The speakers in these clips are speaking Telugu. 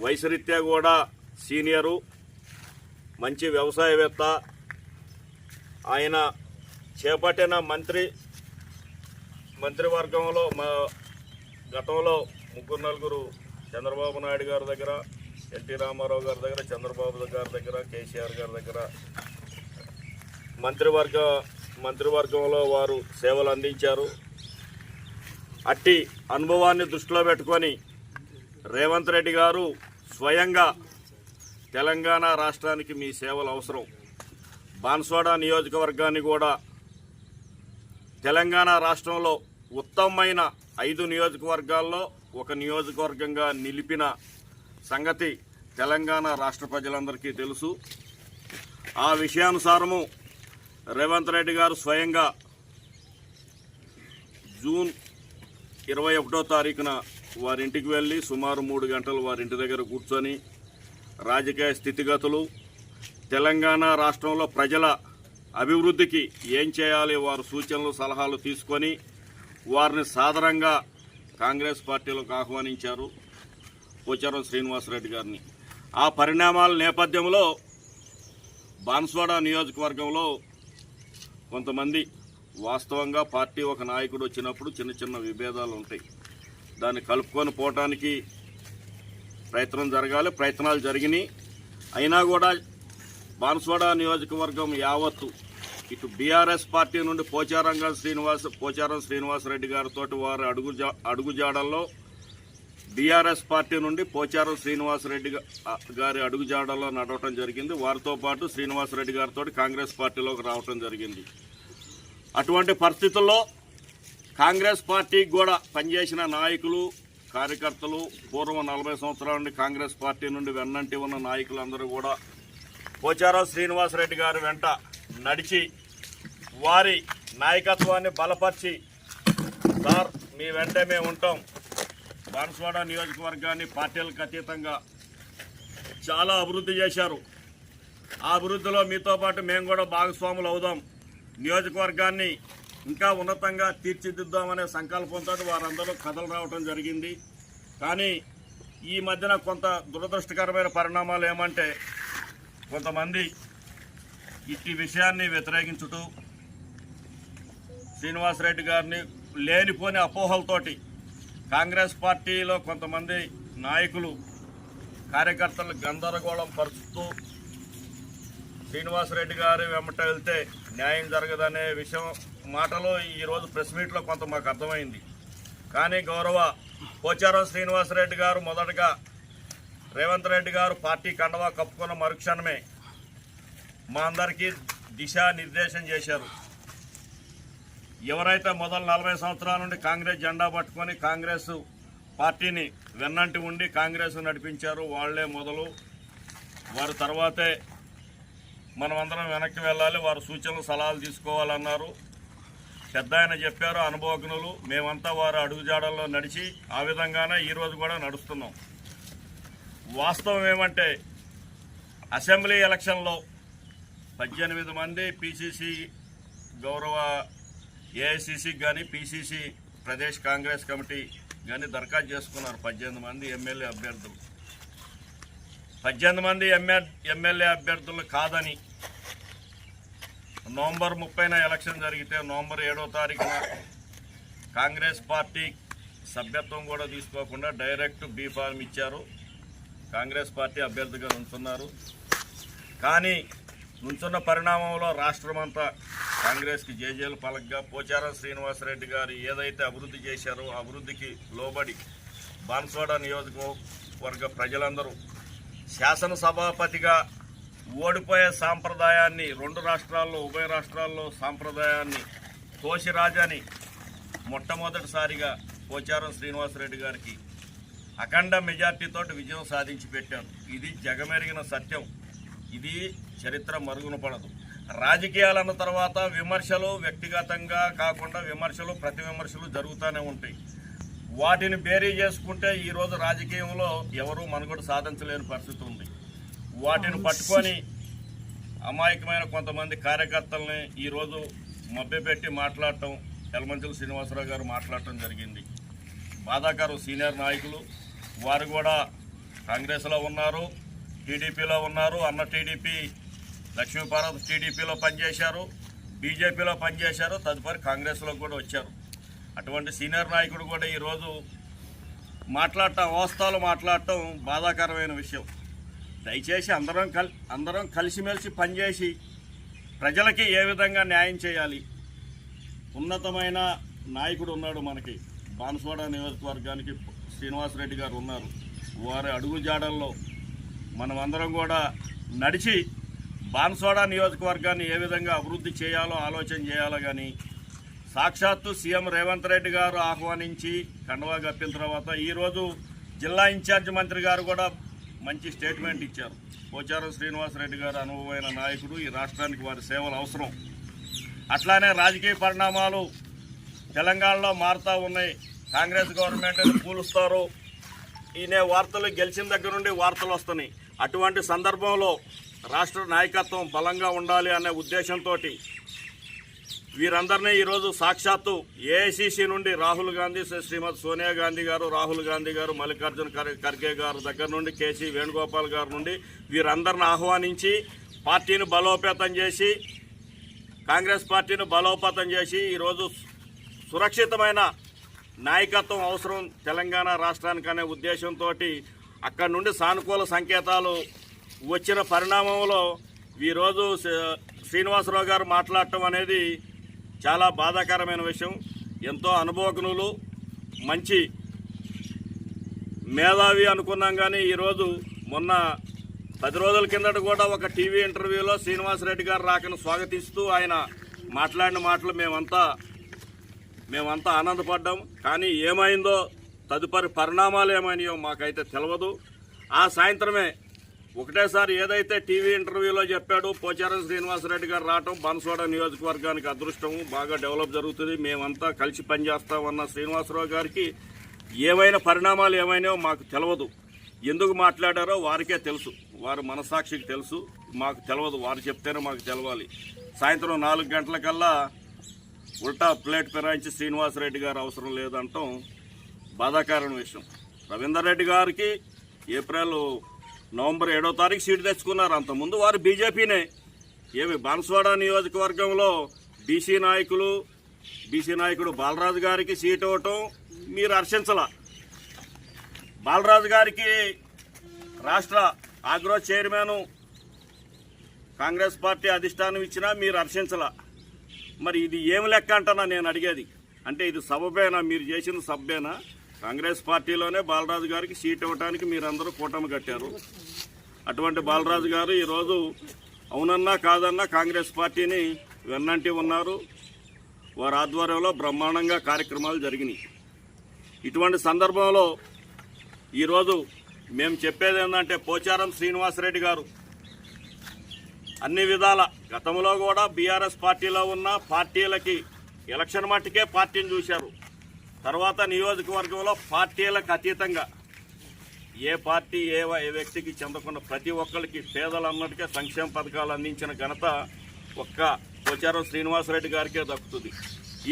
వయసురీత్యా కూడా సీనియరు మంచి వ్యవసాయవేత్త ఆయన చేపట్టిన మంత్రి మంత్రివర్గంలో మా గతంలో ముగ్గురు నలుగురు చంద్రబాబు నాయుడు గారి దగ్గర ఎన్టీ రామారావు గారి దగ్గర చంద్రబాబు గారి దగ్గర కేసీఆర్ గారి దగ్గర మంత్రివర్గ మంత్రివర్గంలో వారు సేవలు అందించారు. అట్టి అనుభవాన్ని దృష్టిలో పెట్టుకొని రేవంత్ రెడ్డి గారు స్వయంగా తెలంగాణ రాష్ట్రానికి మీ సేవలు అవసరం. బాన్స్వాడ నియోజకవర్గాన్ని కూడా తెలంగాణ రాష్ట్రంలో ఉత్తమమైన ఐదు నియోజకవర్గాల్లో ఒక నియోజకవర్గంగా నిలిపిన సంగతి తెలంగాణ రాష్ట్ర ప్రజలందరికీ తెలుసు. ఆ విషయానుసారము రేవంత్ రెడ్డి గారు స్వయంగా జూన్ ఇరవై ఒకటో తారీఖున వారింటికి వెళ్ళి సుమారు మూడు గంటలు వారింటి దగ్గర కూర్చొని రాజకీయ స్థితిగతులు తెలంగాణ రాష్ట్రంలో ప్రజల అభివృద్ధికి ఏం చేయాలి వారు సూచనలు సలహాలు తీసుకొని వారిని సాధారణంగా కాంగ్రెస్ పార్టీలోకి ఆహ్వానించారు పోచారం శ్రీనివాసరెడ్డి గారిని. ఆ పరిణామాల నేపథ్యంలో బాన్స్వాడ నియోజకవర్గంలో కొంతమంది వాస్తవంగా పార్టీ ఒక నాయకుడు వచ్చినప్పుడు చిన్న చిన్న విభేదాలు ఉంటాయి. దాన్ని కలుపుకొని పోవటానికి ప్రయత్నం జరగాలి. ప్రయత్నాలు జరిగినాయి. అయినా కూడా బాన్స్వాడ నియోజకవర్గం యావత్తు ఇటు బీఆర్ఎస్ పార్టీ నుండి పోచారంగా శ్రీనివాస్ పోచారం శ్రీనివాసరెడ్డి గారితో వారి అడుగు జా- అడుగుజాడల్లో బీఆర్ఎస్ పార్టీ నుండి పోచారం శ్రీనివాసరెడ్డి గారి అడుగుజాడల్లో నడవటం జరిగింది. వారితో పాటు శ్రీనివాసరెడ్డి గారితో కాంగ్రెస్ పార్టీలోకి రావటం జరిగింది. అటువంటి పరిస్థితుల్లో కాంగ్రెస్ పార్టీకి కూడా పనిచేసిన నాయకులు కార్యకర్తలు పూర్వం నలభై సంవత్సరాల నుండి కాంగ్రెస్ పార్టీ నుండి వెన్నంటి ఉన్న నాయకులందరూ కూడా పోచారావు శ్రీనివాసరెడ్డి గారి వెంట నడిచి వారి నాయకత్వాన్ని బలపరిచి సార్ మీ వెంటే మేము ఉంటాం. బాన్స్వాడ నియోజకవర్గాన్ని పార్టీలకు అతీతంగా చాలా అభివృద్ధి చేశారు. ఆ అభివృద్ధిలో మీతో పాటు మేము కూడా భాగస్వాములు అవుదాం. నియోజకవర్గాన్ని ఇంకా ఉన్నతంగా తీర్చిదిద్దామనే సంకల్పంతో వారందరూ కథలు రావటం జరిగింది. కానీ ఈ మధ్యన కొంత దురదృష్టకరమైన పరిణామాలు ఏమంటే కొంతమంది ఇట్టి విషయాన్ని వ్యతిరేకించుటూ శ్రీనివాసరెడ్డి గారిని లేనిపోని అపోహలతోటి కాంగ్రెస్ పార్టీలో కొంతమంది నాయకులు కార్యకర్తలు గందరగోళం పరుస్తూ శ్రీనివాసరెడ్డి గారు వెంబట వెళ్తే న్యాయం జరగదనే విషయం మాటలో ఈరోజు ప్రెస్ మీట్లో కొంత మాకు అర్థమైంది. కానీ గౌరవ పోచారం శ్రీనివాసరెడ్డి గారు మొదటగా రేవంత్ రెడ్డి గారు పార్టీ కండవా కప్పుకున్న మరుక్షణమే మా అందరికీ దిశానిర్దేశం చేశారు. ఎవరైతే మొదలు నలభై సంవత్సరాల నుండి కాంగ్రెస్ జెండా పట్టుకొని కాంగ్రెస్ పార్టీని వెన్నంటి ఉండి కాంగ్రెస్ నడిపించారు వాళ్ళే మొదలు. వారి తర్వాతే మనమందరం వెనక్కి వెళ్ళాలి వారు సూచనలు సలహాలు తీసుకోవాలన్నారు. పెద్ద ఆయన చెప్పారు అనుభవజ్ఞులు. మేమంతా వారు అడుగుజాడల్లో నడిచి ఆ విధంగానే ఈరోజు కూడా నడుస్తున్నాం. వాస్తవం ఏమంటే అసెంబ్లీ ఎలక్షన్లో పద్దెనిమిది మంది పిసిసి గౌరవ ఏఐసిసికి కానీ పిసిసి ప్రదేశ్ కాంగ్రెస్ కమిటీ కానీ దరఖాస్తు చేసుకున్నారు పద్దెనిమిది మంది ఎమ్మెల్యే అభ్యర్థులు. పద్దెనిమిది మంది ఎమ్మె ఎమ్మెల్యే అభ్యర్థులు కాదని నవంబర్ ముప్పైన ఎలక్షన్ జరిగితే నవంబర్ ఏడో తారీఖున కాంగ్రెస్ పార్టీ సభ్యత్వం కూడా తీసుకోకుండా డైరెక్ట్ బీ ఫార్మ్ ఇచ్చారు. కాంగ్రెస్ పార్టీ అభ్యర్థిగా ఉంటున్నారు కానీ నుంచున్న పరిణామంలో రాష్ట్రమంతా కాంగ్రెస్కి జేజేలు పలకగా పోచారం శ్రీనివాసరెడ్డి గారు ఏదైతే అభివృద్ధి చేశారో అభివృద్ధికి లోబడి బాన్సోడ నియోజకవర్గ ప్రజలందరూ శాసనసభాపతిగా ఓడిపోయే సాంప్రదాయాన్ని రెండు రాష్ట్రాల్లో ఉభయ రాష్ట్రాల్లో సాంప్రదాయాన్ని తోసిరాజని మొట్టమొదటిసారిగా పోచారం శ్రీనివాసరెడ్డి గారికి అఖండ మెజార్టీతో విజయం సాధించి పెట్టారు ఇది జగమెరిగిన సత్యం. ఇది చరిత్ర మరుగున పడదు. రాజకీయాలన్న తర్వాత విమర్శలు వ్యక్తిగతంగా కాకుండా విమర్శలు ప్రతి విమర్శలు జరుగుతూనే ఉంటాయి. వాటిని బేరీ చేసుకుంటే ఈరోజు రాజకీయంలో ఎవరూ మనుగడ సాధించలేని పరిస్థితి ఉంది. వాటిని పట్టుకొని అమాయకమైన కొంతమంది కార్యకర్తల్ని ఈరోజు మభ్యపెట్టి మాట్లాడటం యలమంచుల శ్రీనివాసరావు గారు మాట్లాడటం జరిగింది. బాధాకరం సీనియర్ నాయకులు వారు కూడా కాంగ్రెస్లో ఉన్నారు టీడీపీలో ఉన్నారు. అన్న టీడీపీ లక్ష్మీపార్వత టీడీపీలో పనిచేశారు బీజేపీలో పనిచేశారు తదుపరి కాంగ్రెస్లో కూడా వచ్చారు. అటువంటి సీనియర్ నాయకుడు కూడా ఈరోజు మాట్లాడటం అవస్థలు మాట్లాడటం బాధాకరమైన విషయం. దయచేసి అందరం కల్ అందరం కలిసిమెలిసి పనిచేసి ప్రజలకి ఏ విధంగా న్యాయం చేయాలి? ఉన్నతమైన నాయకుడు ఉన్నాడు మనకి. బాన్సువాడ నియోజకవర్గానికి శ్రీనివాసరెడ్డి గారు ఉన్నారు. వారి అడుగు జాడల్లో మనమందరం కూడా నడిచి బాన్సువాడ నియోజకవర్గాన్ని ఏ విధంగా అభివృద్ధి చేయాలో ఆలోచన చేయాలో కానీ సాక్షాత్తు సీఎం రేవంత్ రెడ్డి గారు ఆహ్వానించి కండవా కప్పిన తర్వాత ఈరోజు జిల్లా ఇన్ఛార్జ్ మంత్రి గారు కూడా మంచి స్టేట్మెంట్ ఇచ్చారు. పోచారం శ్రీనివాసరెడ్డి గారు అనుభవమైన నాయకుడు. ఈ రాష్ట్రానికి వారి సేవలు అవసరం. అట్లానే రాజకీయ పరిణామాలు తెలంగాణలో మారుతూ ఉన్నాయి. కాంగ్రెస్ గవర్నమెంట్ కూలుస్తారు. ఈయన వార్తలు గెలిచిన దగ్గర నుండి వార్తలు వస్తున్నాయి. అటువంటి సందర్భంలో రాష్ట్ర నాయకత్వం బలంగా ఉండాలి అనే ఉద్దేశంతో వీరందరినీ ఈరోజు సాక్షాత్తు ఏఐసిసి నుండి రాహుల్ గాంధీ శ్రీమతి సోనియా గాంధీ గారు రాహుల్ గాంధీ గారు మల్లికార్జున ఖర్గే గారు దగ్గర నుండి కేసీ వేణుగోపాల్ గారి నుండి వీరందరిని ఆహ్వానించి పార్టీని బలోపేతం చేసి కాంగ్రెస్ పార్టీని బలోపేతం చేసి ఈరోజు సురక్షితమైన నాయకత్వం అవసరం తెలంగాణ రాష్ట్రానికి అనే ఉద్దేశంతో అక్కడి నుండి సానుకూల సంకేతాలు వచ్చిన పరిణామంలో ఈరోజు శ్రీనివాసరావు గారు మాట్లాడటం అనేది చాలా బాధాకరమైన విషయం. ఎంతో అనుభవజ్ఞులు మంచి మేధావి అనుకున్నాం కానీ ఈరోజు మొన్న పది రోజుల కిందట కూడా ఒక టీవీ ఇంటర్వ్యూలో శ్రీనివాసరెడ్డి గారు రాకను స్వాగతిస్తూ ఆయన మాట్లాడిన మాటలు మేమంతా మేమంతా ఆనందపడ్డాం. కానీ ఏమైందో తదుపరి పరిణామాలు ఏమైనాయో మాకైతే తెలియదు ఆ సాయంత్రమే ఒకటేసారి ఏదైతే టీవీ ఇంటర్వ్యూలో చెప్పాడు పోచారం శ్రీనివాసరెడ్డి గారు రావటం బన్సోడ నియోజకవర్గానికి అదృష్టం బాగా డెవలప్ జరుగుతుంది. మేమంతా కలిసి పనిచేస్తామన్న శ్రీనివాసరావు గారికి ఏమైనా పరిణామాలు ఏమైనా మాకు తెలియదు ఎందుకు మాట్లాడారో వారికే తెలుసు. వారు మనసాక్షికి తెలుసు. మాకు తెలియదు వారు చెప్తేనే మాకు తెలవాలి. సాయంత్రం నాలుగు గంటలకల్లా ఉల్టా ప్లేట్ ఫిరాయించి శ్రీనివాసరెడ్డి గారు అవసరం లేదంటాం. బాధాకరమైన విషయం. రవీందర్ రెడ్డి గారికి ఏప్రిల్ నవంబర్ ఏడో తారీఖు సీటు తెచ్చుకున్నారు. అంతకుముందు వారు బీజేపీనే. ఏమి బాన్స్వాడ నియోజకవర్గంలో బీసీ నాయకులు బీసీ నాయకుడు బాలరాజు గారికి సీటు ఇవ్వటం మీరు హర్షించలా. బాలరాజు గారికి రాష్ట్ర ఆగ్రో చైర్మన్ కాంగ్రెస్ పార్టీ అధిష్టానం ఇచ్చినా మీరు హర్షించలా. మరి ఇది ఏం లెక్క అంటనా నేను అడిగేది. అంటే ఇది సభపేనా మీరు చేసిన సబ్బేనా? కాంగ్రెస్ పార్టీలోనే బాలరాజు గారికి సీట్ ఇవ్వడానికి మీరందరూ కూటమి కట్టారు. అటువంటి బాలరాజు గారు ఈరోజు అవునన్నా కాదన్నా కాంగ్రెస్ పార్టీని వెన్నంటి ఉన్నారు. వారి ఆధ్వర్యంలో బ్రహ్మాండంగా కార్యక్రమాలు జరిగినాయి. ఇటువంటి సందర్భంలో ఈరోజు మేము చెప్పేది ఏంటంటే పోచారం శ్రీనివాసరెడ్డి గారు అన్ని విధాల గతంలో కూడా బీఆర్ఎస్ పార్టీలో ఉన్న పార్టీలకి ఎలక్షన్ మట్టుకే పార్టీని చూశారు. తర్వాత నియోజకవర్గంలో పార్టీలకు అతీతంగా ఏ పార్టీ ఏ వ్యక్తికి చెందకుండా ప్రతి ఒక్కరికి పేదలన్నటికే సంక్షేమ పథకాలు అందించిన ఘనత ఒక్క పోచారం శ్రీనివాసరెడ్డి గారికే దక్కుతుంది.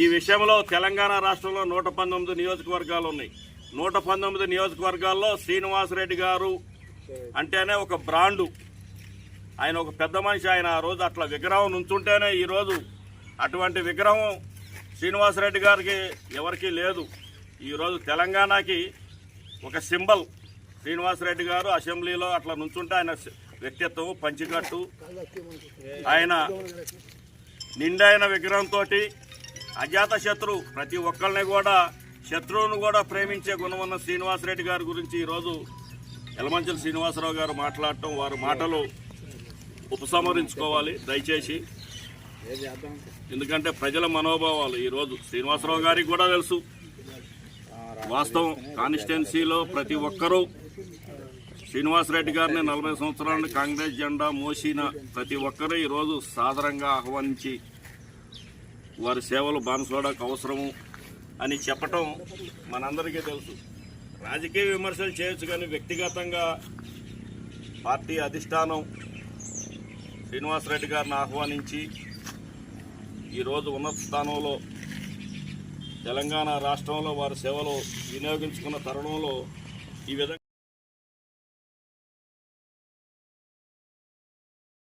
ఈ విషయంలో తెలంగాణ రాష్ట్రంలో నూట పంతొమ్మిది నియోజకవర్గాలు ఉన్నాయి. నూట పంతొమ్మిది నియోజకవర్గాల్లో శ్రీనివాసరెడ్డి గారు అంటేనే ఒక బ్రాండు. ఆయన ఒక పెద్ద మనిషి. ఆయన ఆ రోజు అట్లా విగ్రహం నుంచుంటేనే ఈరోజు అటువంటి విగ్రహం శ్రీనివాసరెడ్డి గారికి ఎవరికీ లేదు. ఈరోజు తెలంగాణకి ఒక సింబల్. శ్రీనివాసరెడ్డి గారు అసెంబ్లీలో అట్లా నుంచుంటే ఆయన వ్యక్తిత్వం పంచికట్టు. ఆయన నిండైన విగ్రహంతో అజాత శత్రు ప్రతి ఒక్కరిని కూడా శత్రువును కూడా ప్రేమించే గుణం ఉన్న శ్రీనివాసరెడ్డి గారి గురించి ఈరోజు యలమంచల శ్రీనివాసరావు గారు మాట్లాడటం వారి మాటలు ఉపసంహరించుకోవాలి. దయచేసి ఎందుకంటే ప్రజల మనోభావాలు ఈరోజు శ్రీనివాసరావు గారికి కూడా తెలుసు. వాస్తవం కాన్స్టిట్యున్సీలో ప్రతి ఒక్కరూ శ్రీనివాసరెడ్డి గారిని నలభై సంవత్సరాలు కాంగ్రెస్ జెండా మోసిన ప్రతి ఒక్కరూ ఈరోజు సాదరంగా ఆహ్వానించి వారి సేవలు బాన్సోడకు అవసరము అని చెప్పటం మనందరికీ తెలుసు. రాజకీయ విమర్శలు చేయొచ్చు కానీ వ్యక్తిగతంగా పార్టీ అధిష్టానం శ్రీనివాసరెడ్డి గారిని ఆహ్వానించి ఈరోజు ఉన్నత స్థానంలో తెలంగాణ రాష్ట్రంలో వారి సేవలు వినియోగించుకున్న తరుణంలో ఈ విధంగా